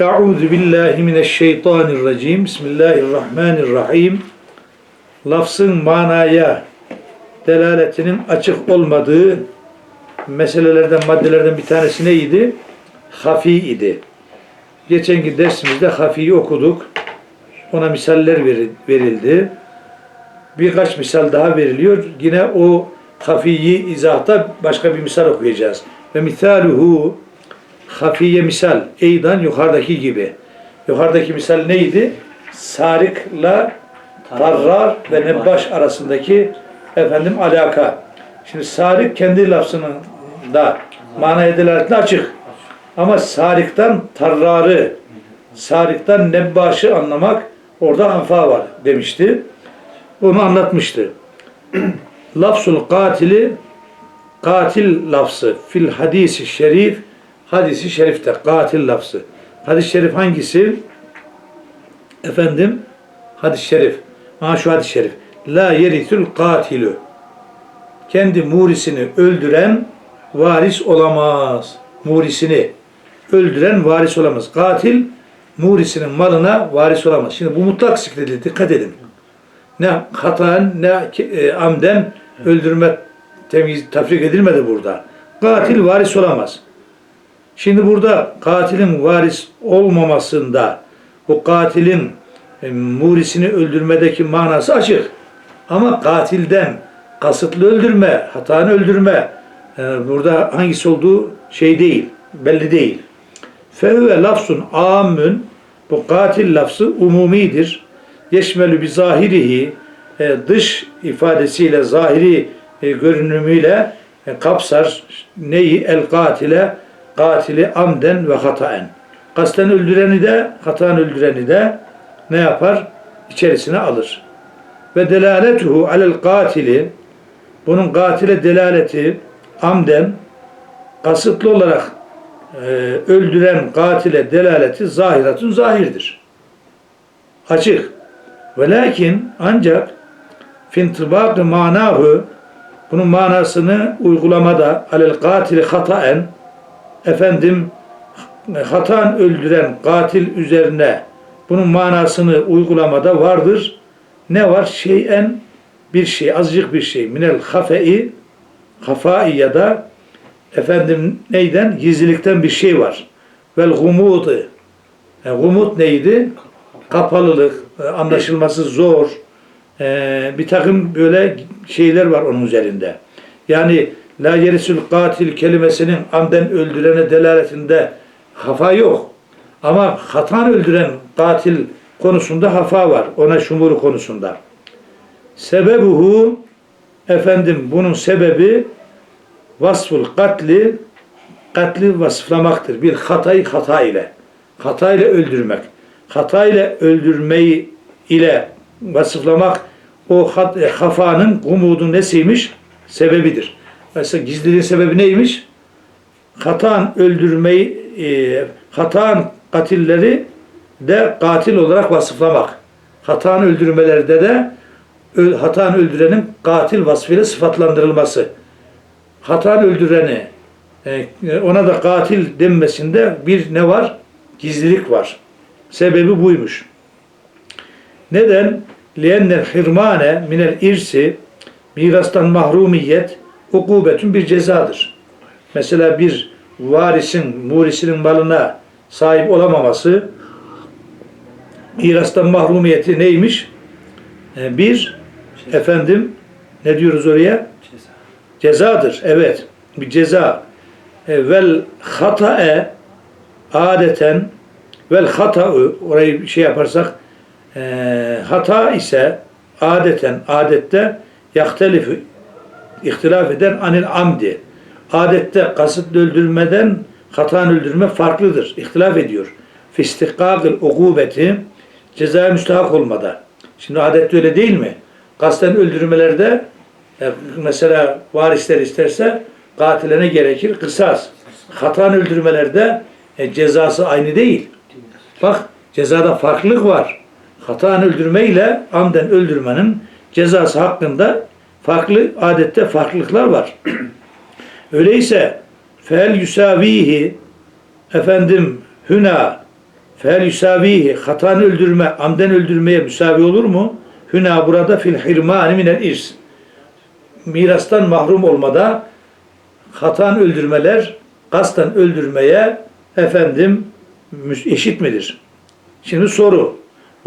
Euzu billahi mineşşeytanirracim. Bismillahirrahmanirrahim. Lafzın manaya delaletinin açık olmadığı meselelerden, maddelerden bir tanesi neydi? Hafi idi. Geçenki dersimizde hafiyi okuduk. Ona misaller veri- verildi. Birkaç misal daha veriliyor. Yine o hafiyi izahta başka bir misal okuyacağız. Ve misaluhu hafiye misal. Eydan yukarıdaki gibi. Yukarıdaki misal neydi? Sarıkla tarrar ve nebbaş arasındaki efendim alaka. Şimdi sarık kendi lafzının da manaya delaletle açık. Ama sarıktan tarrarı, sarıktan nebbaşı anlamak orada anfa var demişti. Onu anlatmıştı. Lafzul katili katil lafzı fil hadisi şerif hadisi şerifte katil lafzı. Hadis-i şerif hangisi? Efendim hadis-i şerif. Ha şu hadis-i şerif. La yerithül katilü. Kendi murisini öldüren varis olamaz. Murisini öldüren varis olamaz. Katil murisinin malına varis olamaz. Şimdi bu mutlak zikredildi. Dikkat edin. Ne hataen ne e, amden öldürme temiz tafrik edilmedi burada. Katil varis olamaz. Şimdi burada katilin varis olmamasında bu katilin e, murisini öldürmedeki manası açık. Ama katilden kasıtlı öldürme, hataını öldürme e, burada hangisi olduğu şey değil, belli değil. Fehüve lafzun amün bu katil lafzı umumidir. Yeşmelü bi zahirihi e, dış ifadesiyle, zahiri e, görünümüyle e, kapsar neyi? El katile, katili amden ve hataen. Kasten öldüreni de, hataen öldüreni de ne yapar? İçerisine alır. Ve delaletuhu alel katili bunun katile delaleti amden kasıtlı olarak e, öldüren katile delaleti zahiratun zahirdir. Açık. Ve lakin ancak fintibak manahu bunun manasını uygulamada alel katili hataen efendim hatan öldüren katil üzerine bunun manasını uygulamada vardır. Ne var? Şeyen bir şey, azıcık bir şey. Minel hafei hafai ya da efendim neyden? Gizlilikten bir şey var. Vel gumudu. Yani gumut neydi? Kapalılık, e, anlaşılması zor. e, bir takım böyle şeyler var onun üzerinde. Yani la yerisül katil kelimesinin amden öldürene delaletinde hafa yok. Ama hatan öldüren katil konusunda hafa var. Ona şumuru konusunda. Sebebuhu efendim bunun sebebi vasful katli katli vasıflamaktır. Bir hatayı hata ile. Hata ile öldürmek. Hata ile öldürmeyi ile vasıflamak o hat, e, hafanın umudun nesiymiş? Sebebidir. Mesela gizliliğin sebebi neymiş? Hatan öldürmeyi e, hatan katilleri de katil olarak vasıflamak. Hatan öldürmelerde de hatan öldürenin katil vasfıyla sıfatlandırılması. Hatan öldüreni e, ona da katil denmesinde bir ne var? Gizlilik var. Sebebi buymuş. Neden? Liennel hirmane minel irsi mirastan mahrumiyet ukubetün bir cezadır. Mesela bir varisin, murisinin malına sahip olamaması mirastan mahrumiyeti neymiş? Ee, Bir, efendim ne diyoruz oraya? Cezadır. Evet. Bir ceza. E, vel hatae adeten vel hata'u orayı bir şey yaparsak e, hata ise adeten adette yahtelifu ihtilaf eden anil amdi. Adette kasıtlı öldürmeden hatan öldürme farklıdır. İhtilaf ediyor. Fistikakıl ukubeti cezaya müstahak olmada. Şimdi adette öyle değil mi? Kasten öldürmelerde e, mesela varisler isterse katilene gerekir kısas. Hatan öldürmelerde e, cezası aynı değil. Bak cezada farklılık var. Hatan öldürme ile amden öldürmenin cezası hakkında farklı adette farklılıklar var. Öyleyse fel yusavihi efendim hüna Fel yusavihi hatan öldürme, amden öldürmeye müsavi olur mu? Hüna burada fil hirmani minel irs. Mirastan mahrum olmada hatan öldürmeler kasten öldürmeye efendim eşit midir? Şimdi soru.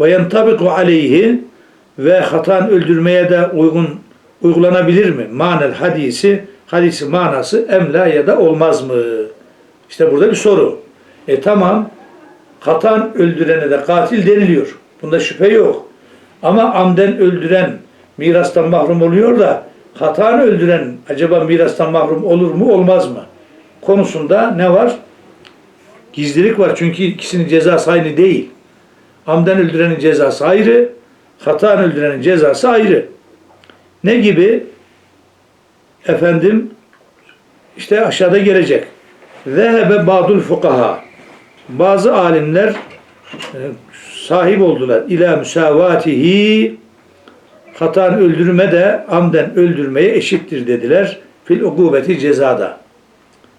Ve yentabiku aleyhi ve hatan öldürmeye de uygun uygulanabilir mi? Manel hadisi, hadisi manası emla ya da olmaz mı? İşte burada bir soru. E tamam, hatan öldürene de katil deniliyor. Bunda şüphe yok. Ama amden öldüren mirastan mahrum oluyor da hatan öldüren acaba mirastan mahrum olur mu olmaz mı? Konusunda ne var? Gizlilik var çünkü ikisinin cezası aynı değil. Amden öldürenin cezası ayrı, hatan öldürenin cezası ayrı. Ne gibi? Efendim işte aşağıda gelecek. Zehebe ba'dul fukaha. Bazı alimler e, sahip oldular. İlâ müsavatihi hatan öldürme de amden öldürmeye eşittir dediler. Fil ukubeti cezada.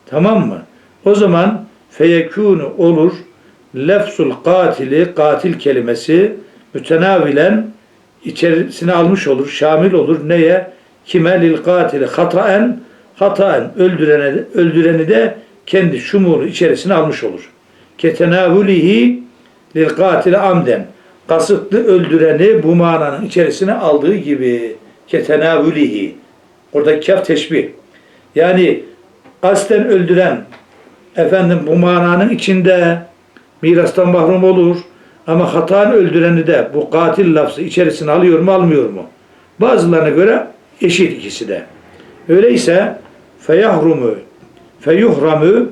Tamam mı? O zaman feyekûnu olur lefsul katili katil kelimesi mütenavilen içerisine almış olur, şamil olur. Neye? Kime? Lil katili hataen. Hataen. Öldürene öldüreni de kendi şumulu içerisine almış olur. Ketenavulihi lil katili amden. Kasıtlı öldüreni bu mananın içerisine aldığı gibi. Ketenavulihi. Orada kef teşbih. Yani kasten öldüren efendim bu mananın içinde mirastan mahrum olur ama hatan öldüreni de bu katil lafzı içerisine alıyor mu almıyor mu? Bazılarına göre eşit ikisi de. Öyleyse feyahrumu feyuhramu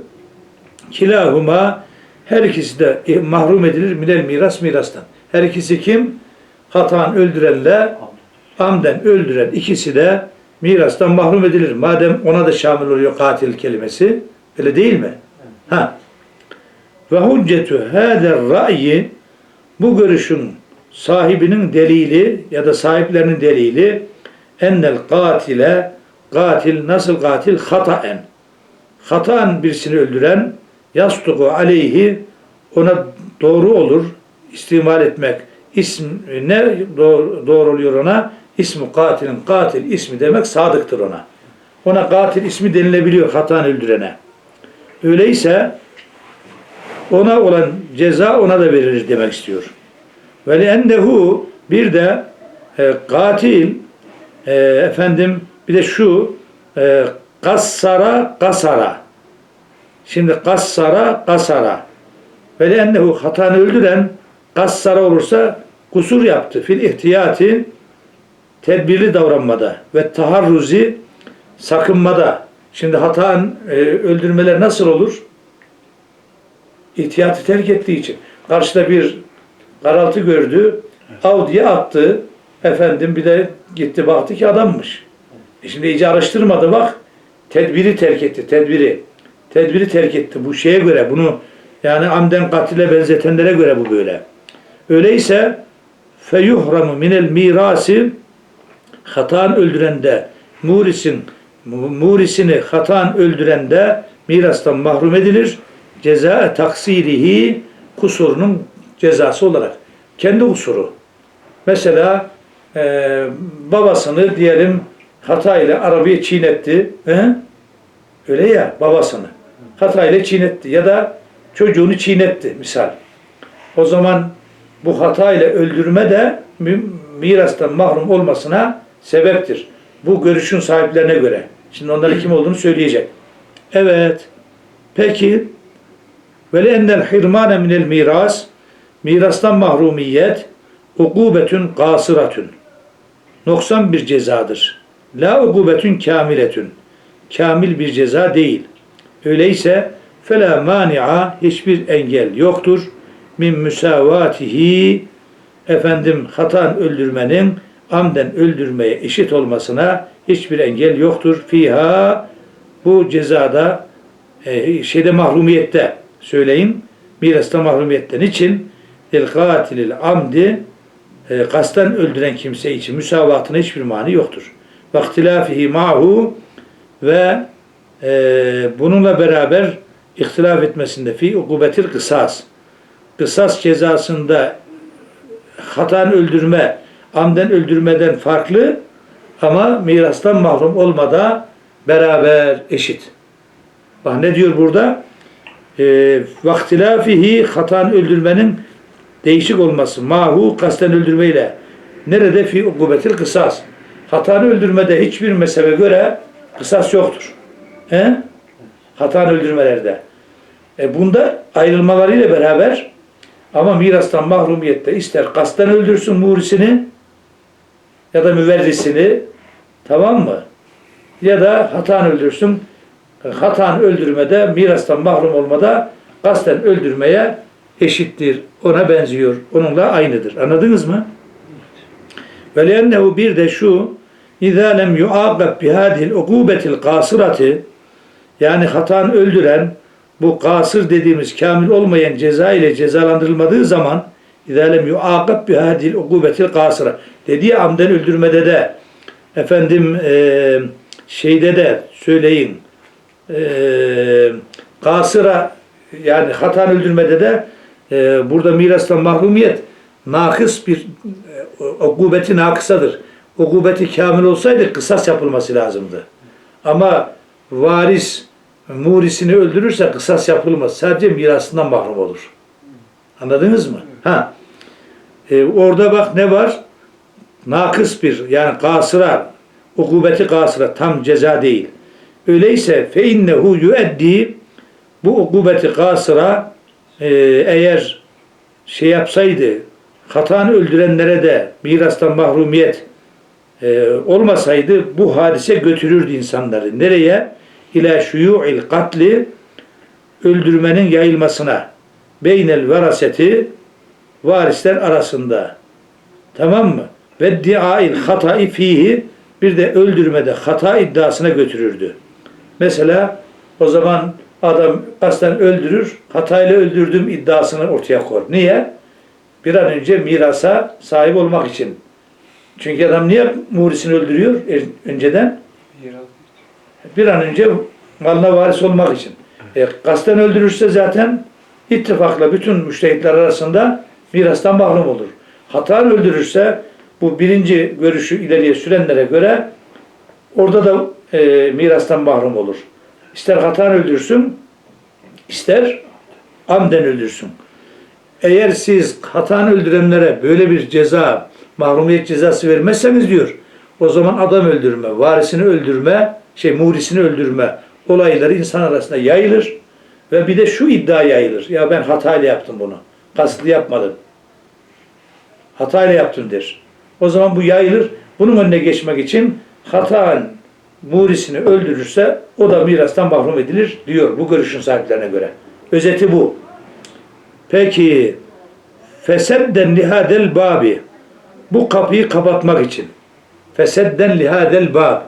kilahuma her ikisi de mahrum edilir minel miras mirastan. Her ikisi kim? Hatan öldürenle amden öldüren ikisi de mirastan mahrum edilir. Madem ona da şamil oluyor katil kelimesi. Öyle değil mi? Ha. Ve hüccetü hâder ra'yi bu görüşün sahibinin delili ya da sahiplerinin delili ennel katile katil nasıl katil? Hataen. Hataen birisini öldüren yastuku aleyhi ona doğru olur istimal etmek. İsm ne doğru, doğru oluyor ona? İsmi katilin katil ismi demek sadıktır ona. Ona katil ismi denilebiliyor hataen öldürene. Öyleyse ona olan ceza ona da verilir demek istiyor. Ve ennehu bir de e, katil e, efendim bir de şu e, kassara kasara şimdi kassara kasara ve ennehu hatanı öldüren kassara olursa kusur yaptı fil ihtiyati tedbirli davranmada ve taharruzi sakınmada şimdi hatan e, öldürmeler nasıl olur? İhtiyatı terk ettiği için. Karşıda bir karaltı gördü, av diye attı. Efendim bir de gitti baktı ki adammış. E şimdi iyice araştırmadı bak. Tedbiri terk etti, tedbiri. Tedbiri terk etti. Bu şeye göre bunu yani amden katile benzetenlere göre bu böyle. Öyleyse feyuhramu minel mirasi hatan öldürende murisin murisini hatan öldürende mirastan mahrum edilir ceza taksirihi kusurunun cezası olarak. Kendi kusuru. Mesela e, babasını diyelim hatayla arabayı çiğnetti. He? Öyle ya babasını. Hatayla çiğnetti ya da çocuğunu çiğnetti misal. O zaman bu hatayla öldürme de mirastan mahrum olmasına sebeptir. Bu görüşün sahiplerine göre. Şimdi onların kim olduğunu söyleyecek. Evet. Peki ve le'ennel hirmane minel miras mirastan mahrumiyet ukubetün kasıratün noksan bir cezadır. La ukubetün kamiletün kamil bir ceza değil. Öyleyse fela mani'a hiçbir engel yoktur. Min müsavatihi efendim hatan öldürmenin amden öldürmeye eşit olmasına hiçbir engel yoktur. Fiha bu cezada e, şeyde mahrumiyette söyleyin. Mirasta mahrumiyetten için el katilil amdi e, kasten öldüren kimse için müsavatına hiçbir mani yoktur. Vaktilafihi mahu ve e, bununla beraber ihtilaf etmesinde fi ukubetil kısas kısas cezasında hatan öldürme, amden öldürmeden farklı ama mirastan mahrum olmada beraber eşit. Bak ne diyor burada? E, vaktilafihi hatan öldürmenin değişik olması. Mahu kasten öldürmeyle. Nerede fi ukubetil kısas. Hatan öldürmede hiçbir mezhebe göre kısas yoktur. He? Hatan öldürmelerde. E bunda ayrılmalarıyla beraber ama mirastan mahrumiyette ister kasten öldürsün murisini ya da müverrisini tamam mı? Ya da hatan öldürsün. Hatan öldürmede mirastan mahrum olmada kasten öldürmeye eşittir. Ona benziyor. Onunla aynıdır. Anladınız mı? Ve lennehu bir de şu İzâ lem yuâgab bihâdihil ukûbetil kâsırati yani hatan öldüren bu kasır dediğimiz kamil olmayan ceza ile cezalandırılmadığı zaman İzâ lem yuâgab bihâdihil ukûbetil kâsıra dediği amden öldürmede de efendim e, şeyde de söyleyin e, kasıra yani hatan öldürmede de e, burada mirastan mahrumiyet nakıs bir e, ukubeti nakısadır. Ukubeti kamil olsaydı kısas yapılması lazımdı. Ama varis murisini öldürürse kısas yapılmaz. Sadece mirasından mahrum olur. Anladınız mı? Ha. E, orada bak ne var? Nakıs bir yani kasıra ukubeti kasıra tam ceza değil. Öyleyse fe innehu yueddi bu ukubeti kasıra e, eğer şey yapsaydı hatanı öldürenlere de mirastan mahrumiyet e, olmasaydı bu hadise götürürdü insanları. Nereye? İlâ şuyu'il katli öldürmenin yayılmasına beynel veraseti varisler arasında. Tamam mı? Ve diail hatai fihi bir de öldürmede hata iddiasına götürürdü. Mesela o zaman adam kasten öldürür, hatayla öldürdüm iddiasını ortaya koyar. Niye? Bir an önce mirasa sahip olmak için. Çünkü adam niye murisini öldürüyor önceden? Bir an önce malına varis olmak için. E, kasten öldürürse zaten ittifakla bütün müştehitler arasında mirastan mahrum olur. Hatan öldürürse bu birinci görüşü ileriye sürenlere göre orada da e, mirastan mahrum olur. İster hatan öldürsün, ister amden öldürsün. Eğer siz hatan öldürenlere böyle bir ceza, mahrumiyet cezası vermezseniz diyor, o zaman adam öldürme, varisini öldürme, şey murisini öldürme olayları insan arasında yayılır ve bir de şu iddia yayılır. Ya ben hatayla yaptım bunu. Kasıtlı yapmadım. Hatayla yaptım der. O zaman bu yayılır. Bunun önüne geçmek için hatan murisini öldürürse o da mirastan mahrum edilir diyor bu görüşün sahiplerine göre. Özeti bu. Peki fesedden lihadel babi bu kapıyı kapatmak için fesedden lihadel bab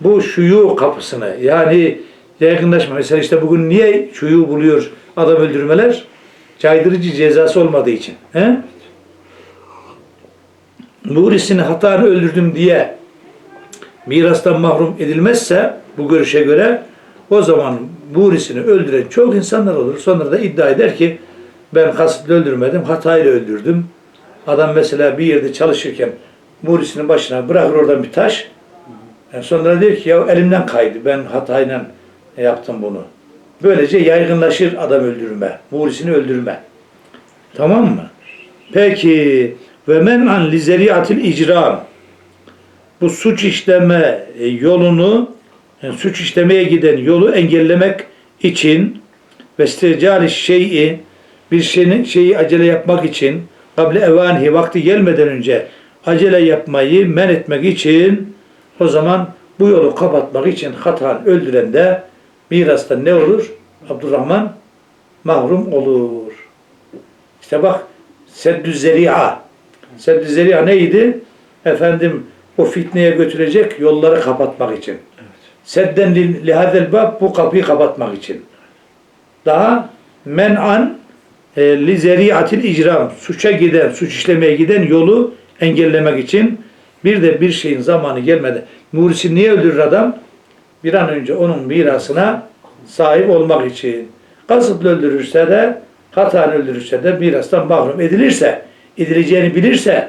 bu şuyu kapısını yani yaygınlaşma. Mesela işte bugün niye şuyu buluyor adam öldürmeler? Caydırıcı cezası olmadığı için. He? Murisini hatanı öldürdüm diye mirastan mahrum edilmezse bu görüşe göre o zaman murisini öldüren çok insanlar olur. Sonra da iddia eder ki ben kasıtlı öldürmedim, hatayla öldürdüm. Adam mesela bir yerde çalışırken murisinin başına bırakır oradan bir taş. Yani sonra der ki ya elimden kaydı, ben hatayla yaptım bunu. Böylece yaygınlaşır adam öldürme, murisini öldürme. Tamam mı? Peki ve men an lizeriatil icram bu suç işleme e, yolunu yani suç işlemeye giden yolu engellemek için ve istircali şeyi bir şeyin şeyi acele yapmak için kable evanihi vakti gelmeden önce acele yapmayı men etmek için o zaman bu yolu kapatmak için hatan öldüren de mirasta ne olur? Abdurrahman mahrum olur. İşte bak seddü zeri'a. Seddü zeri'a neydi? Efendim o fitneye götürecek yolları kapatmak için. Sedden li- lihazel bab bu kapıyı kapatmak için. Daha men'an e, li zeriatil icram suça giden, suç işlemeye giden yolu engellemek için bir de bir şeyin zamanı gelmedi. Murisi niye öldürür adam? Bir an önce onun mirasına sahip olmak için. Kasıtlı öldürürse de hataen öldürürse de mirastan mahrum edilirse, edileceğini bilirse,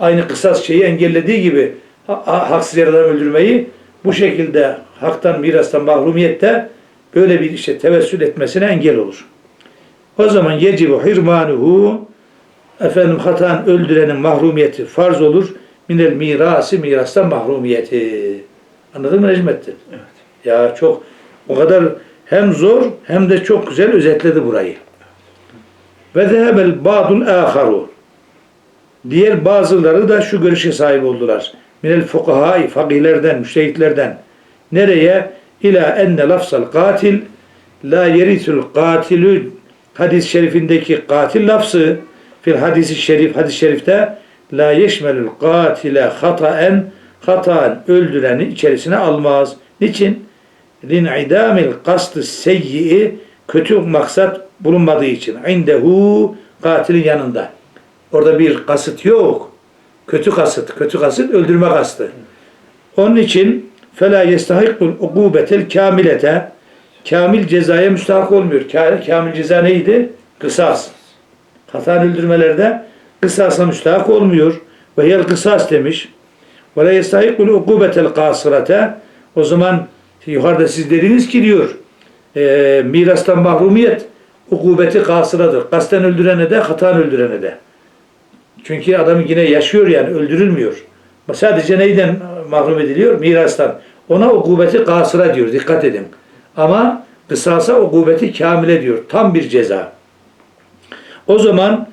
aynı kısas şeyi engellediği gibi haksız yaradan öldürmeyi bu şekilde haktan mirastan mahrumiyette böyle bir işe tevessül etmesine engel olur. O zaman yecibu hirmanuhu efendim hatan öldürenin mahrumiyeti farz olur. Minel mirası mirastan mahrumiyeti. Anladın mı Necmettin? Evet. Ya çok o kadar hem zor hem de çok güzel özetledi burayı. Ve zehebel ba'dul aharu. Diğer bazıları da şu görüşe sahip oldular. Minel fukahai, fakihlerden, müştehitlerden. Nereye? İla enne lafzal katil la yerisul katilü hadis-i şerifindeki katil lafzı fil hadisi şerif, hadis-i şerifte la yeşmelül katile hataen hataen öldüreni içerisine almaz. Niçin? lin'idamil kastı seyyi kötü maksat bulunmadığı için. İndehu katilin yanında. Orada bir kasıt yok. Kötü kasıt. Kötü kasıt öldürme kastı. Onun için fela yestahikul ukubetel kamilete kamil cezaya müstahak olmuyor. Ka- Kamil ceza neydi? Kısas. Hatan öldürmelerde kısasa müstahak olmuyor. Ve yel kısas demiş. Ve la yestahikul ukubetel kasırete o zaman yukarıda siz dediniz ki diyor e, mirastan mahrumiyet ukubeti kasıradır. Kasten öldürene de hatan öldürene de. Çünkü adam yine yaşıyor yani öldürülmüyor. Sadece neyden mahrum ediliyor? Mirastan. Ona ukubeti kasıra diyor. Dikkat edin. Ama kısasa ukubeti kamile diyor. Tam bir ceza. O zaman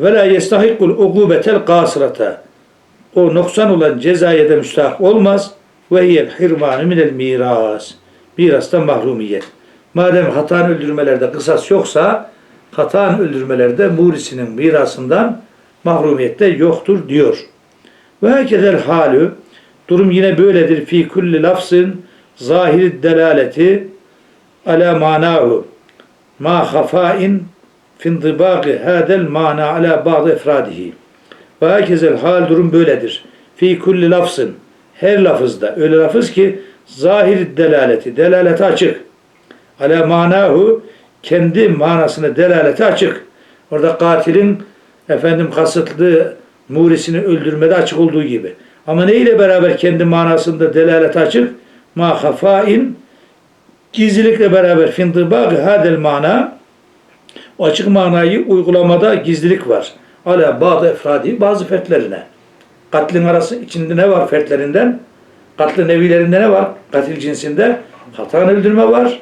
ve la yestahikul ukubetel kasırata o noksan olan cezaya da müstahak olmaz. Ve hiyel hirmanı minel miras. Mirastan mahrumiyet. Madem hatan öldürmelerde kısas yoksa hatan öldürmelerde murisinin mirasından mahrumiyette yoktur diyor. Ve hekedel halü durum yine böyledir fi kulli lafzın zahir delaleti ala manahu ma hafain findibagi hadel mana ala bazı efradihi. Ve herkezel hal durum böyledir. Fi kulli lafzın her lafızda öyle lafız ki zahir delaleti delaleti açık. Ala manahu kendi manasına delaleti açık. Orada katilin efendim kasıtlı murisini öldürmede açık olduğu gibi. Ama ne ile beraber kendi manasında delalet açık? Ma hafain gizlilikle beraber findibâgı hadel mana o açık manayı uygulamada gizlilik var. Ala bazı efradi bazı fertlerine. Katlin arası içinde ne var fertlerinden? Katlin nevilerinde ne var? Katil cinsinde hatan öldürme var.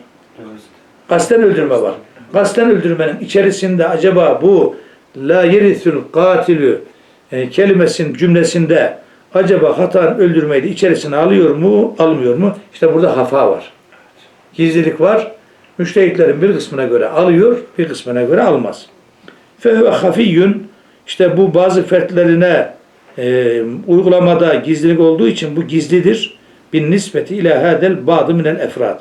Kasten öldürme var. Kasten öldürmenin içerisinde acaba bu la yerithül katilü e, kelimesinin cümlesinde acaba hatan öldürmeyi de içerisine alıyor mu, almıyor mu? İşte burada hafa var. Gizlilik var. Müştehitlerin bir kısmına göre alıyor, bir kısmına göre almaz. Fehve hafiyyün işte bu bazı fertlerine e, uygulamada gizlilik olduğu için bu gizlidir. Bin nispeti ila hadel ba'dı minel efrad.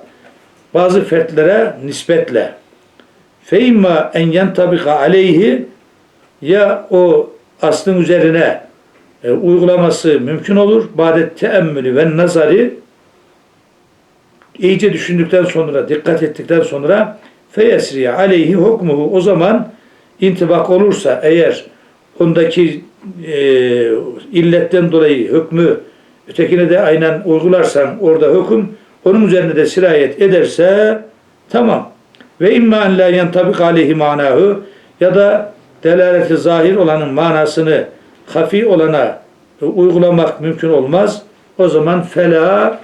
Bazı fertlere nispetle. Fe imma en yentabika aleyhi ya o aslın üzerine e, uygulaması mümkün olur. Badet teemmülü ve nazari iyice düşündükten sonra, dikkat ettikten sonra feyesriye aleyhi hukmuhu o zaman intibak olursa eğer ondaki e, illetten dolayı hükmü ötekine de aynen uygularsan orada hüküm onun üzerine de sirayet ederse tamam. Ve imma en la yentabik aleyhi manahu ya da delaleti zahir olanın manasını hafi olana uygulamak mümkün olmaz. O zaman fela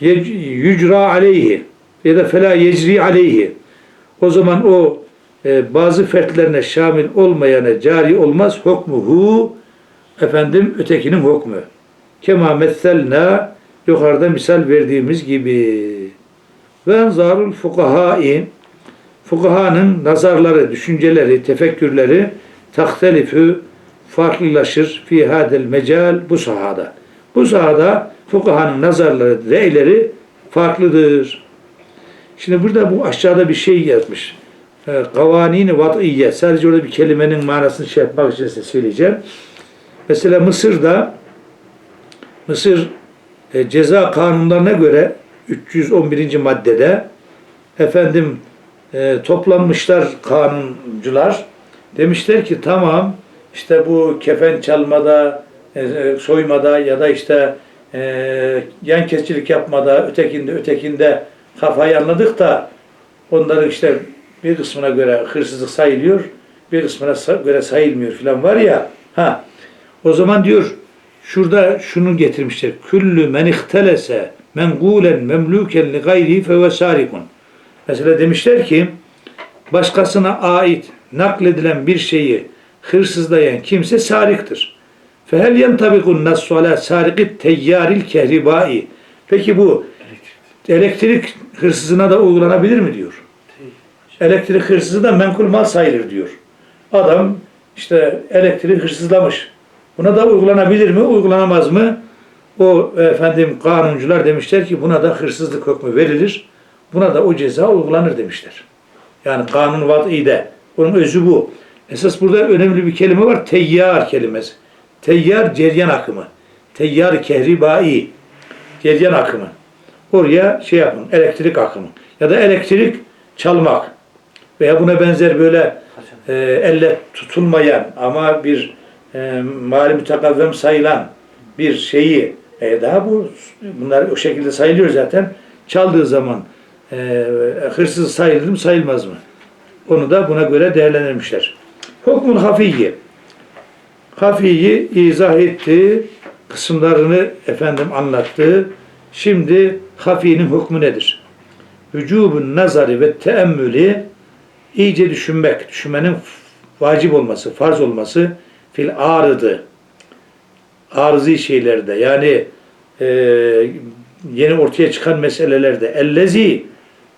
yücra aleyhi ya da fela yecri aleyhi. O zaman o e, bazı fertlerine şamil olmayana cari olmaz. Hukmuhu efendim ötekinin hukmu. Kema messelna yukarıda misal verdiğimiz gibi. Ve enzarul fukahai fukahanın nazarları, düşünceleri, tefekkürleri tahtelifü farklılaşır fi hadel mecal bu sahada. Bu sahada fukahanın nazarları, reyleri farklıdır. Şimdi burada bu aşağıda bir şey yazmış. Kavanini vat'iyye. Sadece orada bir kelimenin manasını şey yapmak için size söyleyeceğim. Mesela Mısır'da Mısır e, ceza kanunlarına göre 311. maddede efendim e, toplanmışlar kanuncular. Demişler ki tamam işte bu kefen çalmada, e, e, soymada ya da işte e, yan kesicilik yapmada, ötekinde ötekinde kafayı anladık da onların işte bir kısmına göre hırsızlık sayılıyor, bir kısmına göre sayılmıyor filan var ya. Ha. O zaman diyor şurada şunu getirmişler. Küllü men ihtelese mengulen memluken li gayri fe sarikun. Mesela demişler ki başkasına ait nakledilen bir şeyi hırsızlayan kimse sarıktır. Fehel yentabikun nassu ala sarikit teyyaril kehribai. Peki bu elektrik hırsızına da uygulanabilir mi diyor. Elektrik hırsızı da menkul mal sayılır diyor. Adam işte elektrik hırsızlamış. Buna da uygulanabilir mi, uygulanamaz mı? O efendim kanuncular demişler ki buna da hırsızlık hükmü verilir. Buna da o ceza uygulanır demişler. Yani kanun vat'ide. Onun özü bu. Esas burada önemli bir kelime var. Teyyar kelimesi. Teyyar ceryan akımı. Teyyar kehribai. Ceryan akımı. Oraya şey yapın. Elektrik akımı. Ya da elektrik çalmak. Veya buna benzer böyle e, elle tutulmayan ama bir e, mali mütekavvem sayılan bir şeyi e, daha bu bunlar o şekilde sayılıyor zaten. Çaldığı zaman e, hırsız sayılır mı sayılmaz mı? Onu da buna göre değerlendirmişler. Hukmul hafiyyi. Hafiyi izah etti. Kısımlarını efendim anlattı. Şimdi hafinin hükmü nedir? Vücubun nazari ve teemmülü iyice düşünmek, düşünmenin vacip olması, farz olması fil arıdı. Arızi şeylerde yani e, yeni ortaya çıkan meselelerde ellezi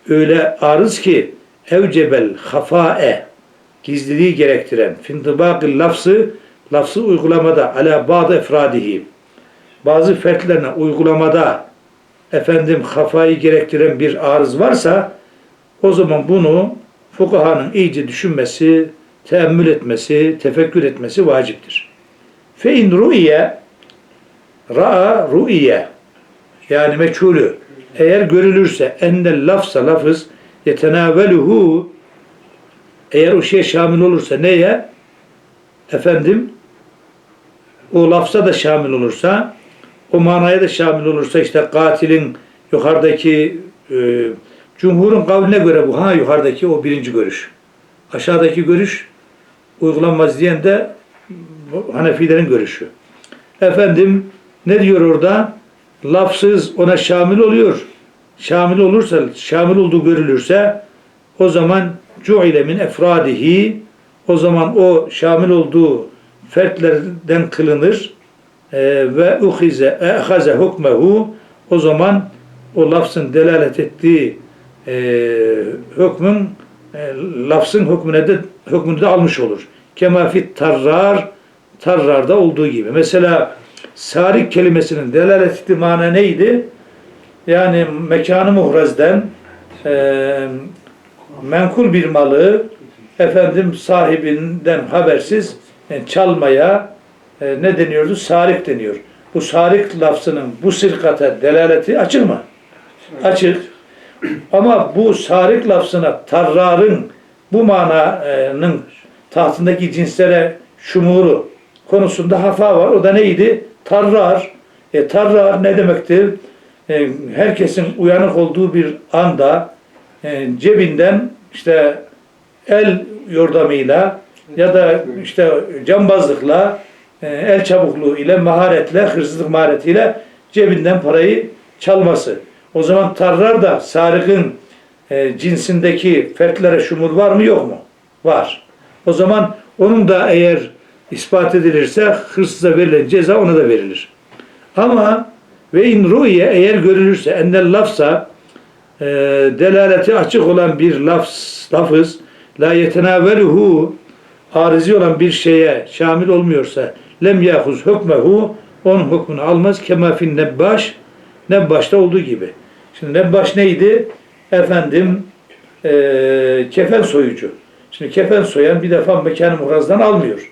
öyle arız ki evcebel hafae gizliliği gerektiren fintibakil lafzı lafzı uygulamada ala bazı efradihi bazı fertlerine uygulamada efendim hafayı gerektiren bir arız varsa o zaman bunu fukahanın iyice düşünmesi, teemmül etmesi, tefekkür etmesi vaciptir. Fe in ru'iye ra'a ru'iye yani meçhulü eğer görülürse ennel lafza lafız yetenaveluhu eğer o şeye şamil olursa neye? Efendim o lafza da şamil olursa o manaya da şamil olursa işte katilin yukarıdaki e, cumhurun kavline göre bu ha yukarıdaki o birinci görüş. Aşağıdaki görüş uygulanmaz diyen de Hanefilerin görüşü. Efendim ne diyor orada? Lafsız ona şamil oluyor. Şamil olursa, şamil olduğu görülürse o zaman cu'ile min efradihi o zaman o şamil olduğu fertlerden kılınır e, ve uhize ehaze hukmehu o zaman o lafzın delalet ettiği e, hükmün e, lafzın hükmüne de hükmünü de almış olur. Kema fit tarrar tarrarda olduğu gibi. Mesela sarik kelimesinin delalet ettiği mana neydi? Yani mekanı muhrazden e, menkul bir malı efendim sahibinden habersiz e, çalmaya e, ne deniyordu? Sarik deniyor. Bu sarik lafzının bu sirkata delaleti açık mı? Açık. Ama bu sarik lafzına tarrarın bu mananın tahtındaki cinslere şumuru konusunda hafa var. O da neydi? Tarrar. E, tarrar ne demektir? E, herkesin uyanık olduğu bir anda e, cebinden işte el yordamıyla ya da işte cambazlıkla e, el çabukluğu ile maharetle, hırsızlık maharetiyle cebinden parayı çalması. O zaman tarrar da sarıkın e, cinsindeki fertlere şumul var mı yok mu? Var. O zaman onun da eğer ispat edilirse hırsıza verilen ceza ona da verilir. Ama ve in ruye eğer görülürse ennel lafsa e, delaleti açık olan bir lafz, lafız la yetenaveluhu arizi olan bir şeye şamil olmuyorsa lem yahuz hükmehu onun hükmünü almaz kema fin nebbaş nebbaşta olduğu gibi. Şimdi nebbaş neydi? Efendim e, kefen soyucu. Şimdi kefen soyan bir defa mekanı muhrazdan almıyor.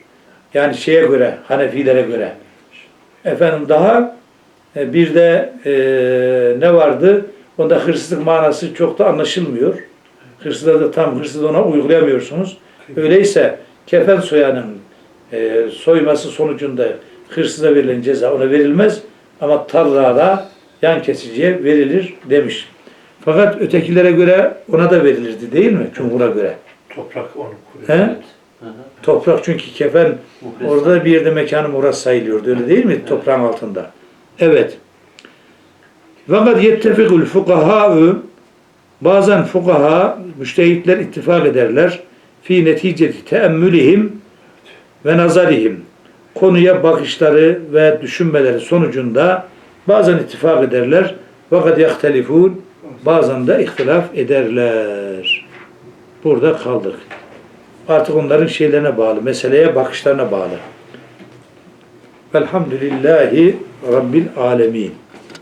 Yani şeye göre, Hanefilere göre. Efendim daha e, bir de e, ne vardı? Onda hırsızlık manası çok da anlaşılmıyor. Hırsıza da tam hırsız ona uygulayamıyorsunuz. Öyleyse kefen soyanın e, soyması sonucunda hırsıza verilen ceza ona verilmez ama tarlada yan kesiciye verilir demiş. Fakat ötekilere göre ona da verilirdi değil mi? Cumhur'a göre. Toprak onu kuruyor. He? Evet. Hı hı. Toprak çünkü kefen Muhres. orada bir yerde mekanı murat sayılıyordu öyle değil mi? Toprağın altında. Evet. Fakat yettefikul fukahâ'ü bazen fukaha, müştehitler ittifak ederler. Fi neticeti teemmülihim ve nazarihim. Konuya bakışları ve düşünmeleri sonucunda bazen ittifak ederler. Fakat yahtelifun bazen de ihtilaf ederler. Burada kaldık. Artık onların şeylerine bağlı, meseleye bakışlarına bağlı. Velhamdülillahi Rabbil Alemin.